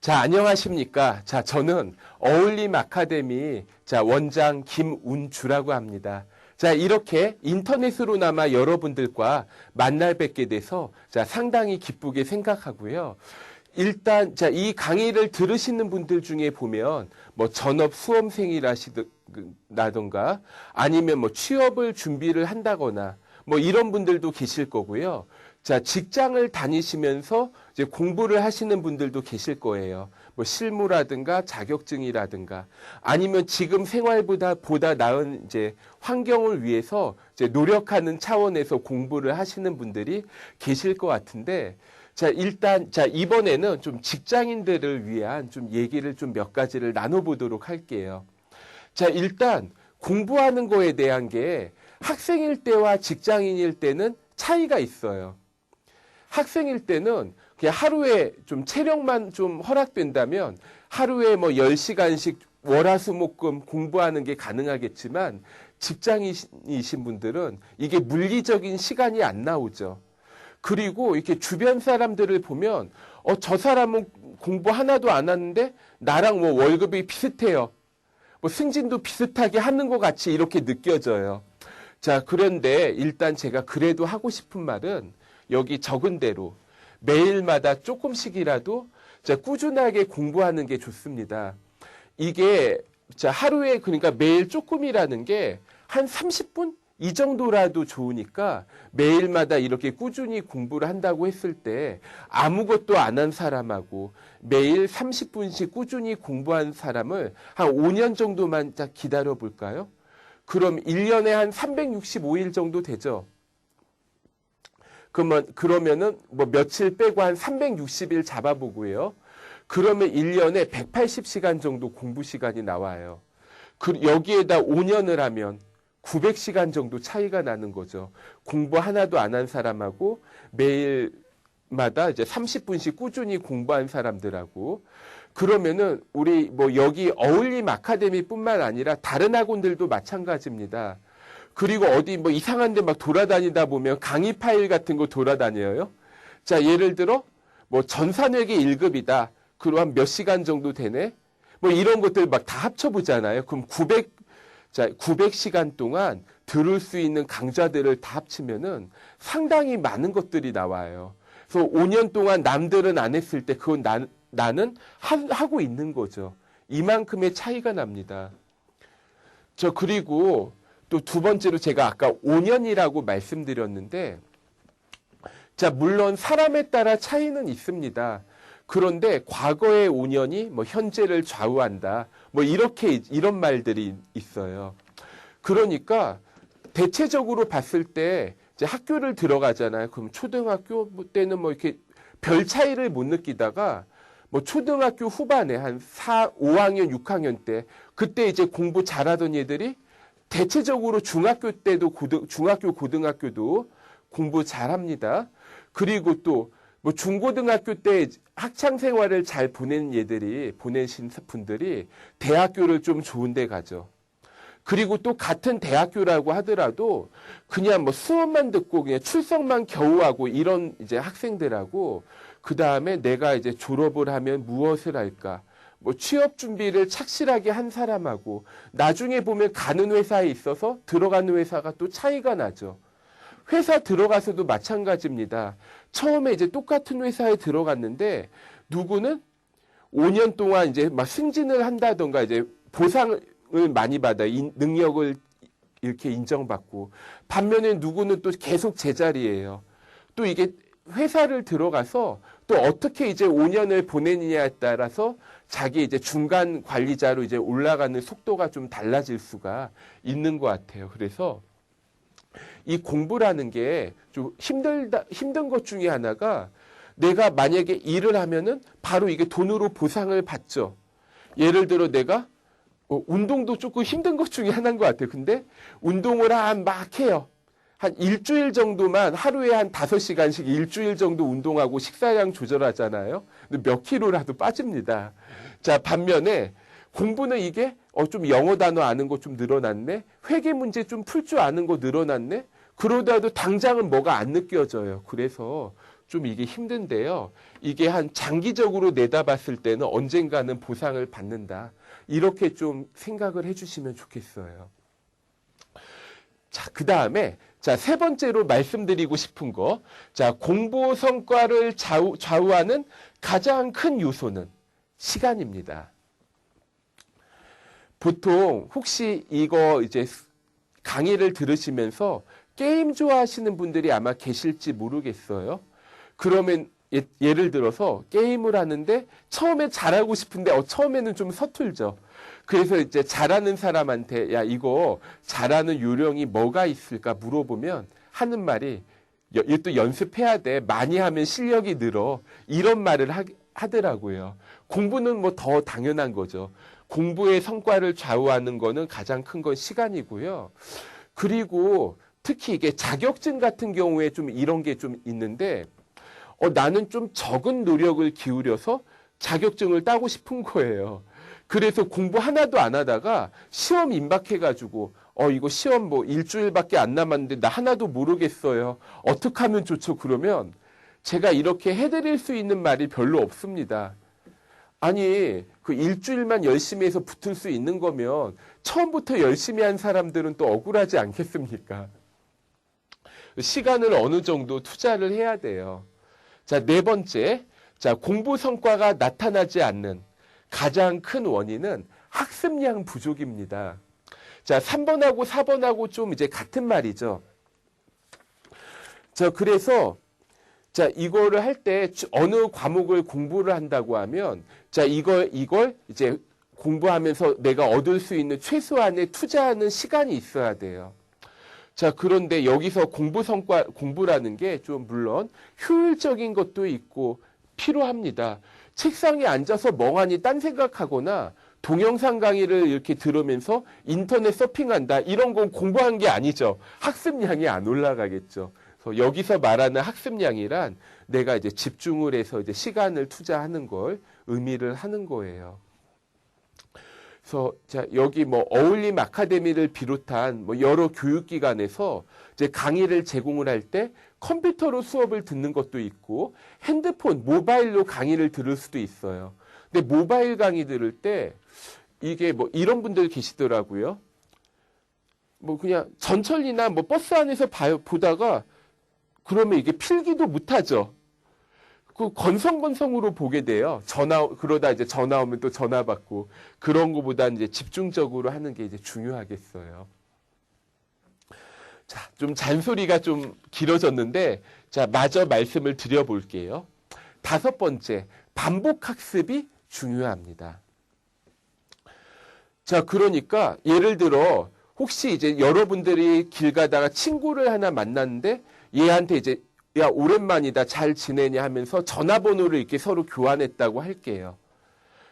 자, 안녕하십니까. 자, 저는 어울림 아카데미 자, 원장 김운주라고 합니다. 자, 이렇게 인터넷으로나마 여러분들과 만날 뵙게 돼서 자, 상당히 기쁘게 생각하고요. 일단 자, 이 강의를 들으시는 분들 중에 보면 뭐 전업 수험생이라시든가 아니면 뭐 취업을 준비를 한다거나 뭐 이런 분들도 계실 거고요. 자, 직장을 다니시면서 이제 공부를 하시는 분들도 계실 거예요. 뭐 실무라든가 자격증이라든가 아니면 지금 생활보다 보다 나은 이제 환경을 위해서 이제 노력하는 차원에서 공부를 하시는 분들이 계실 것 같은데 자, 일단 자, 이번에는 좀 직장인들을 위한 좀 얘기를 좀 몇 가지를 나눠 보도록 할게요. 자, 일단 공부하는 거에 대한 게 학생일 때와 직장인일 때는 차이가 있어요. 학생일 때는 하루에 좀 체력만 좀 허락된다면 하루에 뭐 10시간씩 월화수목금 공부하는 게 가능하겠지만 직장이신 분들은 이게 물리적인 시간이 안 나오죠. 그리고 이렇게 주변 사람들을 보면 어, 저 사람은 공부 하나도 안 하는데 나랑 뭐 월급이 비슷해요. 뭐 승진도 비슷하게 하는 것 같이 이렇게 느껴져요. 자, 그런데 일단 제가 그래도 하고 싶은 말은 여기 적은 대로 매일마다 조금씩이라도 자, 꾸준하게 공부하는 게 좋습니다. 이게 자, 하루에 그러니까 매일 조금이라는 게 한 30분 이 정도라도 좋으니까 매일마다 이렇게 꾸준히 공부를 한다고 했을 때 아무것도 안 한 사람하고 매일 30분씩 꾸준히 공부한 사람을 한 5년 정도만 딱 기다려 볼까요? 그럼 1년에 한 365일 정도 되죠. 그러면, 그러면은 뭐 며칠 빼고 한 360일 잡아보고요. 그러면 1년에 180시간 정도 공부 시간이 나와요. 그, 여기에다 5년을 하면 900시간 정도 차이가 나는 거죠. 공부 하나도 안 한 사람하고 매일마다 이제 30분씩 꾸준히 공부한 사람들하고 그러면은 우리 뭐 여기 어울림 아카데미뿐만 아니라 다른 학원들도 마찬가지입니다. 그리고 어디 뭐 이상한 데 막 돌아다니다 보면 강의 파일 같은 거 돌아다녀요. 자, 예를 들어 뭐 전산회계 1급이다. 그럼 한몇 시간 정도 되네. 뭐 이런 것들 막 다 합쳐 보잖아요. 그럼 900 자, 900시간 동안 들을 수 있는 강좌들을 다 합치면은 상당히 많은 것들이 나와요. 그래서 5년 동안 남들은 안 했을 때 그건 나, 나는 하, 하고 있는 거죠. 이만큼의 차이가 납니다. 저 그리고 또 두 번째로 제가 아까 5년이라고 말씀드렸는데 자, 물론 사람에 따라 차이는 있습니다. 그런데 과거의 5년이 뭐 현재를 좌우한다. 뭐 이렇게 이런 말들이 있어요. 그러니까 대체적으로 봤을 때 이제 학교를 들어가잖아요. 그럼 초등학교 때는 뭐 이렇게 별 차이를 못 느끼다가 뭐 초등학교 후반에 한 4, 5학년, 6학년 때 그때 이제 공부 잘하던 애들이 대체적으로 중학교 때도 고등, 중학교, 고등학교도 공부 잘합니다. 그리고 또 뭐 중고등학교 때 학창 생활을 잘 보낸 얘들이 보내신 분들이 대학교를 좀 좋은 데 가죠. 그리고 또 같은 대학교라고 하더라도 그냥 뭐 수업만 듣고 그냥 출석만 겨우 하고 이런 이제 학생들하고 그 다음에 내가 이제 졸업을 하면 무엇을 할까? 뭐 취업 준비를 착실하게 한 사람하고 나중에 보면 가는 회사에 있어서 들어가는 회사가 또 차이가 나죠. 회사 들어가서도 마찬가지입니다. 처음에 이제 똑같은 회사에 들어갔는데 누구는 5년 동안 이제 막 승진을 한다던가 이제 보상을 많이 받아 능력을 이렇게 인정받고 반면에 누구는 또 계속 제자리예요. 또 이게 회사를 들어가서 또 어떻게 이제 5년을 보내느냐에 따라서 자기 이제 중간 관리자로 이제 올라가는 속도가 좀 달라질 수가 있는 것 같아요. 그래서 이 공부라는 게 좀 힘들다, 힘든 것 중에 하나가 내가 만약에 일을 하면은 바로 이게 돈으로 보상을 받죠. 예를 들어 내가 어, 운동도 조금 힘든 것 중에 하나인 것 같아요. 근데 운동을 한 막 해요. 한 일주일 정도만 하루에 한 다섯 시간씩 일주일 정도 운동하고 식사량 조절하잖아요. 근데 몇 킬로라도 빠집니다. 자, 반면에 공부는 이게 어, 좀 영어 단어 아는 거 좀 늘어났네. 회계 문제 좀 풀 줄 아는 거 늘어났네. 그러다도 당장은 뭐가 안 느껴져요. 그래서 좀 이게 힘든데요. 이게 한 장기적으로 내다봤을 때는 언젠가는 보상을 받는다. 이렇게 좀 생각을 해주시면 좋겠어요. 자, 그 다음에, 자, 세 번째로 말씀드리고 싶은 거. 자, 공부 성과를 좌우, 좌우하는 가장 큰 요소는 시간입니다. 보통 혹시 이거 이제 강의를 들으시면서 게임 좋아하시는 분들이 아마 계실지 모르겠어요. 그러면 예, 를 들어서 게임을 하는데 처음에 잘하고 싶은데 어, 처음에는 좀 서툴죠. 그래서 이제 잘하는 사람한테 야 이거 잘하는 요령이 뭐가 있을까 물어보면 하는 말이 이것도 연습해야 돼. 많이 하면 실력이 늘어. 이런 말을 하, 하더라고요. 공부는 뭐 더 당연한 거죠. 공부의 성과를 좌우하는 거는 가장 큰 건 시간이고요. 그리고 특히 이게 자격증 같은 경우에 좀 이런 게 좀 있는데 어, 나는 좀 적은 노력을 기울여서 자격증을 따고 싶은 거예요. 그래서 공부 하나도 안 하다가 시험 임박해가지고 어 이거 시험 뭐 일주일밖에 안 남았는데 나 하나도 모르겠어요. 어떻게 하면 좋죠? 그러면 제가 이렇게 해드릴 수 있는 말이 별로 없습니다. 아니 그 일주일만 열심히 해서 붙을 수 있는 거면 처음부터 열심히 한 사람들은 또 억울하지 않겠습니까? 시간을 어느 정도 투자를 해야 돼요. 자, 네 번째. 자, 공부 성과가 나타나지 않는 가장 큰 원인은 학습량 부족입니다. 자, 3번하고 4번하고 좀 이제 같은 말이죠. 자, 그래서 자, 이거를 할 때 어느 과목을 공부를 한다고 하면 자, 이걸 이걸 이제 공부하면서 내가 얻을 수 있는 최소한의 투자하는 시간이 있어야 돼요. 자, 그런데 여기서 공부 성과, 공부라는 게 좀 물론 효율적인 것도 있고 필요합니다. 책상에 앉아서 멍하니 딴 생각하거나 동영상 강의를 이렇게 들으면서 인터넷 서핑한다. 이런 건 공부한 게 아니죠. 학습량이 안 올라가겠죠. 그래서 여기서 말하는 학습량이란 내가 이제 집중을 해서 이제 시간을 투자하는 걸 의미를 하는 거예요. 그래서 자, 여기 뭐 어울림 아카데미를 비롯한 뭐 여러 교육기관에서 이제 강의를 제공을 할 때 컴퓨터로 수업을 듣는 것도 있고 핸드폰, 모바일로 강의를 들을 수도 있어요. 근데 모바일 강의 들을 때 이게 뭐 이런 분들 계시더라고요. 뭐 그냥 전철이나 뭐 버스 안에서 봐요, 보다가 그러면 이게 필기도 못하죠. 그 건성건성으로 보게 돼요. 전화 그러다 이제 전화 오면 또 전화 받고 그런 거보다 이제 집중적으로 하는 게 이제 중요하겠어요. 자, 좀 잔소리가 좀 길어졌는데 자, 마저 말씀을 드려 볼게요. 다섯 번째, 반복 학습이 중요합니다. 자, 그러니까 예를 들어 혹시 이제 여러분들이 길 가다가 친구를 하나 만났는데 얘한테 이제 야, 오랜만이다. 잘 지내냐 하면서 전화번호를 이렇게 서로 교환했다고 할게요.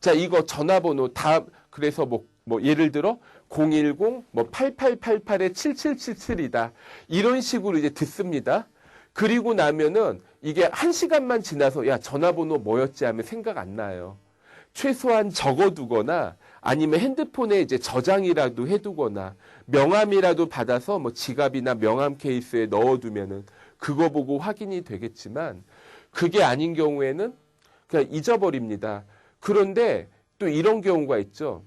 자, 이거 전화번호 다, 그래서 뭐, 뭐, 예를 들어, 010, 뭐, 8888에 7777이다. 이런 식으로 이제 듣습니다. 그리고 나면은 이게 한 시간만 지나서, 야, 전화번호 뭐였지 하면 생각 안 나요. 최소한 적어두거나 아니면 핸드폰에 이제 저장이라도 해두거나 명함이라도 받아서 뭐 지갑이나 명함 케이스에 넣어두면은 그거 보고 확인이 되겠지만 그게 아닌 경우에는 그냥 잊어버립니다. 그런데 또 이런 경우가 있죠.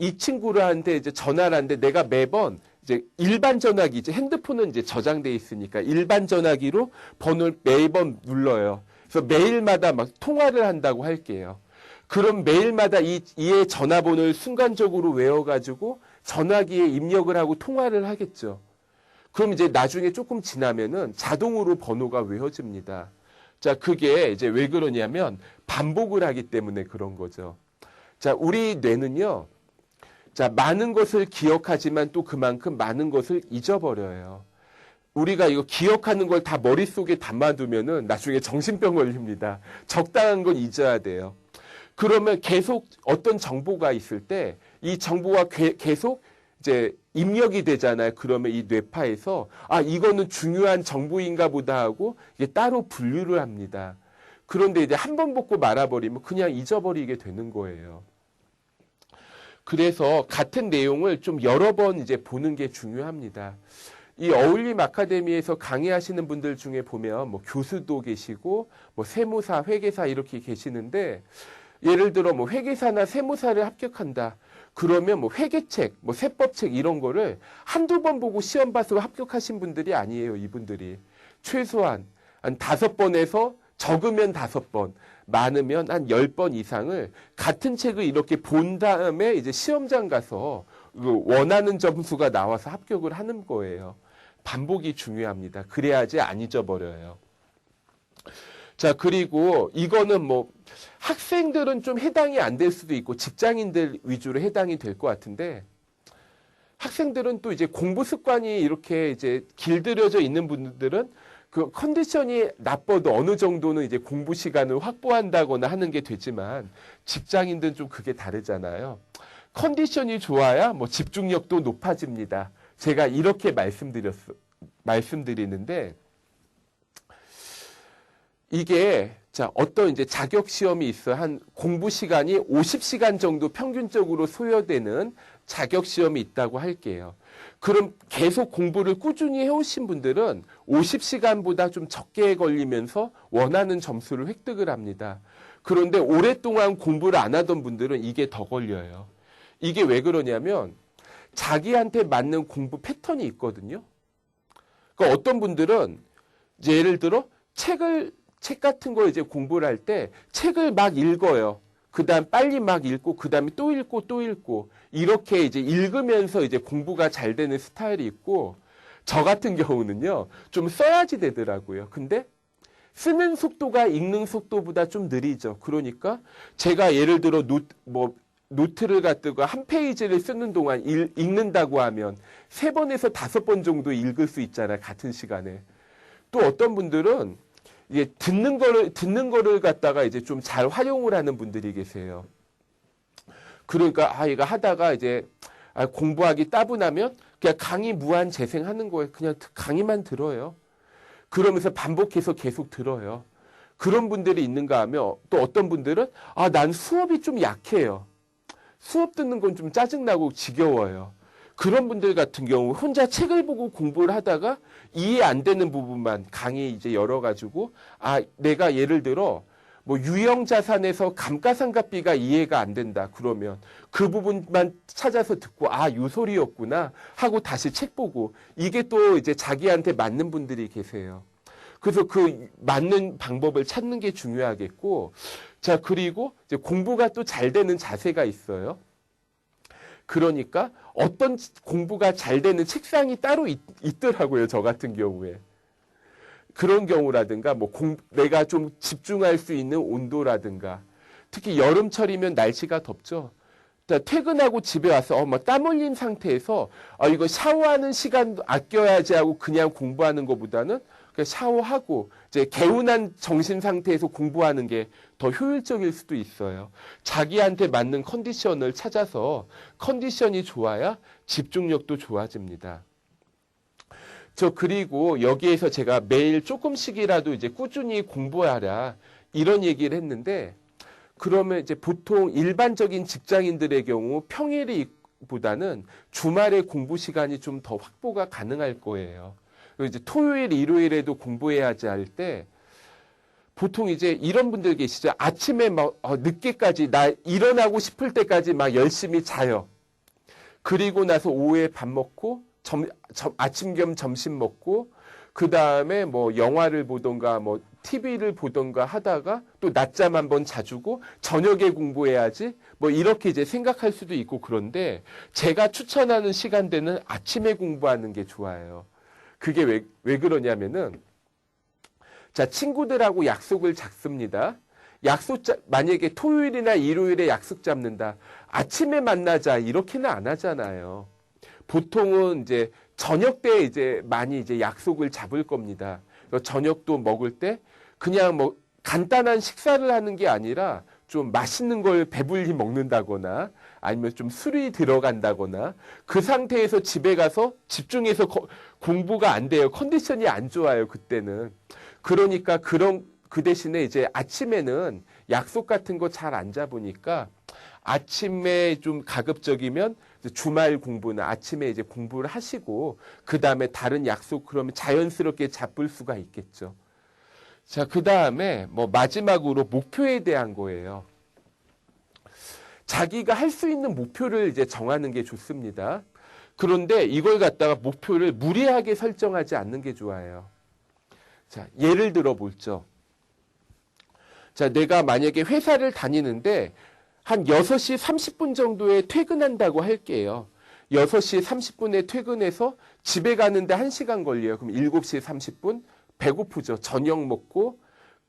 이 친구한테 이제 전화를 하는데 내가 매번 이제 일반 전화기 이제 핸드폰은 이제 저장돼 있으니까 일반 전화기로 번호를 매번 눌러요. 그래서 매일마다 막 통화를 한다고 할게요. 그럼 매일마다 이, 이의 전화번호를 순간적으로 외워가지고 전화기에 입력을 하고 통화를 하겠죠. 그럼 이제 나중에 조금 지나면은 자동으로 번호가 외워집니다. 자, 그게 이제 왜 그러냐면 반복을 하기 때문에 그런 거죠. 자, 우리 뇌는요. 자, 많은 것을 기억하지만 또 그만큼 많은 것을 잊어버려요. 우리가 이거 기억하는 걸 다 머릿속에 담아두면은 나중에 정신병 걸립니다. 적당한 건 잊어야 돼요. 그러면 계속 어떤 정보가 있을 때 이 정보가 계속 이제 입력이 되잖아요. 그러면 이 뇌파에서 아 이거는 중요한 정보인가 보다 하고 이게 따로 분류를 합니다. 그런데 이제 한 번 보고 말아버리면 그냥 잊어버리게 되는 거예요. 그래서 같은 내용을 좀 여러 번 이제 보는 게 중요합니다. 이 어울림 아카데미에서 강의하시는 분들 중에 보면 뭐 교수도 계시고 뭐 세무사, 회계사 이렇게 계시는데 예를 들어 뭐 회계사나 세무사를 합격한다. 그러면 뭐 회계책, 뭐 세법책 이런 거를 한두 번 보고 시험 봐서 합격하신 분들이 아니에요, 이분들이. 최소한 한 다섯 번에서 적으면 다섯 번, 많으면 한열번 이상을 같은 책을 이렇게 본 다음에 이제 시험장 가서 그 원하는 점수가 나와서 합격을 하는 거예요. 반복이 중요합니다. 그래야지 안 잊어버려요. 자, 그리고 이거는 뭐 학생들은 좀 해당이 안 될 수도 있고 직장인들 위주로 해당이 될 것 같은데 학생들은 또 이제 공부 습관이 이렇게 이제 길들여져 있는 분들은 그 컨디션이 나빠도 어느 정도는 이제 공부 시간을 확보한다거나 하는 게 되지만 직장인들은 좀 그게 다르잖아요. 컨디션이 좋아야 뭐 집중력도 높아집니다. 제가 이렇게 말씀드렸 말씀드리는데 이게 자 어떤 이제 자격 시험이 있어 한 공부 시간이 50시간 정도 평균적으로 소요되는 자격 시험이 있다고 할게요. 그럼 계속 공부를 꾸준히 해오신 분들은 50시간보다 좀 적게 걸리면서 원하는 점수를 획득을 합니다. 그런데 오랫동안 공부를 안 하던 분들은 이게 더 걸려요. 이게 왜 그러냐면 자기한테 맞는 공부 패턴이 있거든요. 그러니까 어떤 분들은 예를 들어 책을 책 같은 거 이제 공부를 할 때 책을 막 읽어요. 그 다음 빨리 막 읽고, 그 다음에 또 읽고, 또 읽고, 이렇게 이제 읽으면서 이제 공부가 잘 되는 스타일이 있고, 저 같은 경우는요, 좀 써야지 되더라고요. 근데 쓰는 속도가 읽는 속도보다 좀 느리죠. 그러니까 제가 예를 들어 노, 뭐, 노트를 갖다가 한 페이지를 쓰는 동안 읽, 읽는다고 하면 세 번에서 다섯 번 정도 읽을 수 있잖아요. 같은 시간에. 또 어떤 분들은 이게 듣는 거를 듣는 거를 갖다가 이제 좀 잘 활용을 하는 분들이 계세요. 그러니까 아 이거 하다가 이제 아, 공부하기 따분하면 그냥 강의 무한 재생하는 거예요. 그냥 강의만 들어요. 그러면서 반복해서 계속 들어요. 그런 분들이 있는가 하면 또 어떤 분들은 아 난 수업이 좀 약해요. 수업 듣는 건 좀 짜증나고 지겨워요. 그런 분들 같은 경우 혼자 책을 보고 공부를 하다가 이해 안 되는 부분만 강의 이제 열어가지고 아 내가 예를 들어 뭐 유형 자산에서 감가상각비가 이해가 안 된다 그러면 그 부분만 찾아서 듣고 아 유소리였구나 하고 다시 책 보고 이게 또 이제 자기한테 맞는 분들이 계세요. 그래서 그 맞는 방법을 찾는 게 중요하겠고 자 그리고 이제 공부가 또 잘 되는 자세가 있어요. 그러니까 어떤 공부가 잘 되는 책상이 따로 있, 있더라고요. 저 같은 경우에. 그런 경우라든가 뭐 공, 내가 좀 집중할 수 있는 온도라든가 특히 여름철이면 날씨가 덥죠. 퇴근하고 집에 와서 어, 뭐땀 흘린 상태에서 어, 이거 샤워하는 시간 아껴야지 하고 그냥 공부하는 것보다는 샤워하고 이제 개운한 정신 상태에서 공부하는 게 더 효율적일 수도 있어요. 자기한테 맞는 컨디션을 찾아서 컨디션이 좋아야 집중력도 좋아집니다. 저 그리고 여기에서 제가 매일 조금씩이라도 이제 꾸준히 공부하라 이런 얘기를 했는데 그러면 이제 보통 일반적인 직장인들의 경우 평일이 보다는 주말에 공부 시간이 좀 더 확보가 가능할 거예요. 이제 토요일, 일요일에도 공부해야 하지 할 때 보통 이제 이런 분들 계시죠. 아침에 막 어, 늦게까지 나 일어나고 싶을 때까지 막 열심히 자요. 그리고 나서 오후에 밥 먹고 점, 점 아침 겸 점심 먹고 그 다음에 뭐 영화를 보던가 뭐 TV를 보던가 하다가 또 낮잠 한번 자주고 저녁에 공부해야지 뭐 이렇게 이제 생각할 수도 있고 그런데 제가 추천하는 시간대는 아침에 공부하는 게 좋아요. 그게 왜, 왜 그러냐면은, 자, 친구들하고 약속을 잡습니다. 약속, 잡, 만약에 토요일이나 일요일에 약속 잡는다. 아침에 만나자. 이렇게는 안 하잖아요. 보통은 이제 저녁 때 이제 많이 이제 약속을 잡을 겁니다. 저녁도 먹을 때 그냥 뭐 간단한 식사를 하는 게 아니라 좀 맛있는 걸 배불리 먹는다거나 아니면 좀 술이 들어간다거나 그 상태에서 집에 가서 집중해서 거, 공부가 안 돼요. 컨디션이 안 좋아요. 그때는. 그러니까 그런 그 대신에 이제 아침에는 약속 같은 거 잘 안 잡으니까 아침에 좀 가급적이면 주말 공부나 아침에 이제 공부를 하시고 그 다음에 다른 약속 그러면 자연스럽게 잡을 수가 있겠죠. 자, 그 다음에 뭐 마지막으로 목표에 대한 거예요. 자기가 할 수 있는 목표를 이제 정하는 게 좋습니다. 그런데 이걸 갖다가 목표를 무리하게 설정하지 않는 게 좋아요. 자, 예를 들어 볼죠. 자, 내가 만약에 회사를 다니는데 한 6시 30분 정도에 퇴근한다고 할게요. 6시 30분에 퇴근해서 집에 가는데 1시간 걸려요. 그럼 7시 30분 배고프죠. 저녁 먹고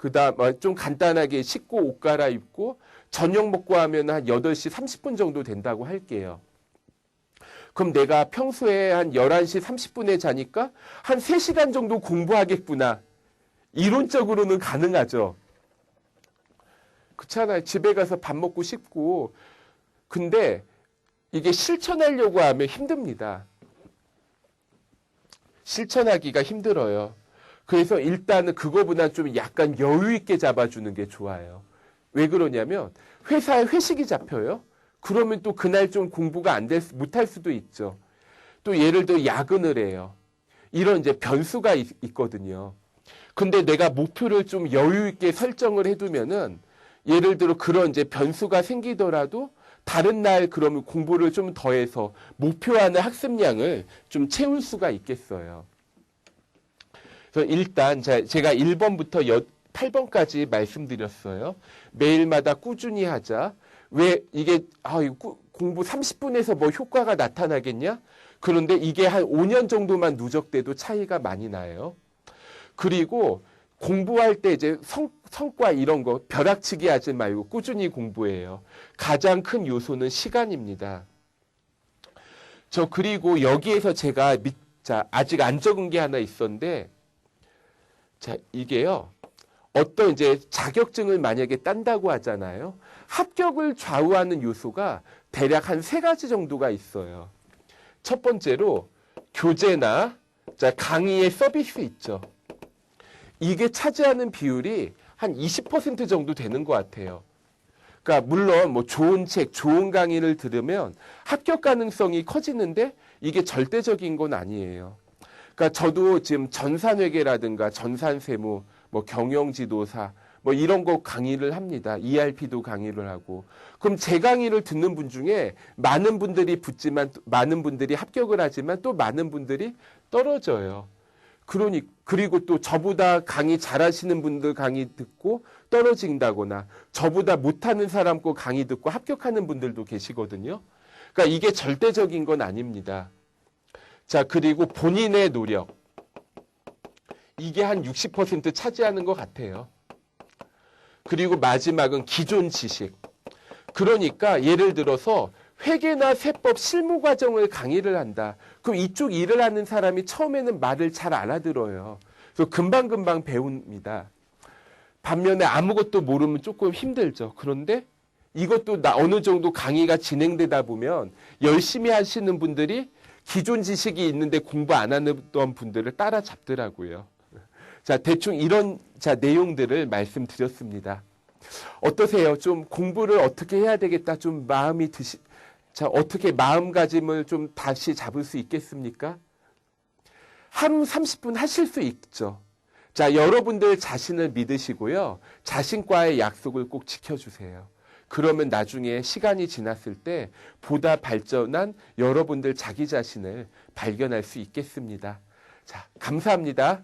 그다음 어, 좀 간단하게 씻고 옷 갈아입고 저녁 먹고 하면 한 8시 30분 정도 된다고 할게요. 그럼 내가 평소에 한 11시 30분에 자니까 한 3시간 정도 공부하겠구나. 이론적으로는 가능하죠. 그렇잖아요. 집에 가서 밥 먹고 싶고. 근데 이게 실천하려고 하면 힘듭니다. 실천하기가 힘들어요. 그래서 일단은 그거보다 좀 약간 여유 있게 잡아주는 게 좋아요. 왜 그러냐면 회사에 회식이 잡혀요. 그러면 또 그날 좀 공부가 안 될, 못할 수도 있죠. 또 예를 들어 야근을 해요. 이런 이제 변수가 있, 있거든요. 근데 내가 목표를 좀 여유 있게 설정을 해두면은 예를 들어 그런 이제 변수가 생기더라도 다른 날 그러면 공부를 좀 더해서 목표하는 학습량을 좀 채울 수가 있겠어요. 그래서 일단 제가 1번부터 8번까지 말씀드렸어요. 매일마다 꾸준히 하자. 왜 이게 아, 공부 30분에서 뭐 효과가 나타나겠냐? 그런데 이게 한 5년 정도만 누적돼도 차이가 많이 나요. 그리고 공부할 때 이제 성, 성과 이런 거 벼락치기 하지 말고 꾸준히 공부해요. 가장 큰 요소는 시간입니다. 저 그리고 여기에서 제가 미, 자, 아직 안 적은 게 하나 있었는데 자, 이게요. 어떤 이제 자격증을 만약에 딴다고 하잖아요. 합격을 좌우하는 요소가 대략 한 세 가지 정도가 있어요. 첫 번째로 교재나 자, 강의의 서비스 있죠. 이게 차지하는 비율이 한 20% 정도 되는 것 같아요. 그러니까 물론 뭐 좋은 책, 좋은 강의를 들으면 합격 가능성이 커지는데 이게 절대적인 건 아니에요. 그러니까 저도 지금 전산회계라든가 전산세무, 뭐 경영지도사, 뭐 이런 거 강의를 합니다. ERP도 강의를 하고. 그럼 제 강의를 듣는 분 중에 많은 분들이 붙지만 많은 분들이 합격을 하지만 또 많은 분들이 떨어져요. 그러니 그리고 또 저보다 강의 잘하시는 분들 강의 듣고 떨어진다거나 저보다 못하는 사람 거 강의 듣고 합격하는 분들도 계시거든요. 그러니까 이게 절대적인 건 아닙니다. 자, 그리고 본인의 노력. 이게 한 60% 차지하는 것 같아요. 그리고 마지막은 기존 지식. 그러니까 예를 들어서 회계나 세법 실무 과정을 강의를 한다. 그럼 이쪽 일을 하는 사람이 처음에는 말을 잘 알아들어요. 그래서 금방금방 배웁니다. 반면에 아무것도 모르면 조금 힘들죠. 그런데 이것도 나 어느 정도 강의가 진행되다 보면 열심히 하시는 분들이 기존 지식이 있는데 공부 안 하는 분들을 따라잡더라고요. 자, 대충 이런 자, 내용들을 말씀드렸습니다. 어떠세요? 좀 공부를 어떻게 해야 되겠다. 좀 마음이 드시, 자, 어떻게 마음가짐을 좀 다시 잡을 수 있겠습니까? 하루 30분 하실 수 있죠. 자, 여러분들 자신을 믿으시고요. 자신과의 약속을 꼭 지켜주세요. 그러면 나중에 시간이 지났을 때 보다 발전한 여러분들 자기 자신을 발견할 수 있겠습니다. 자, 감사합니다.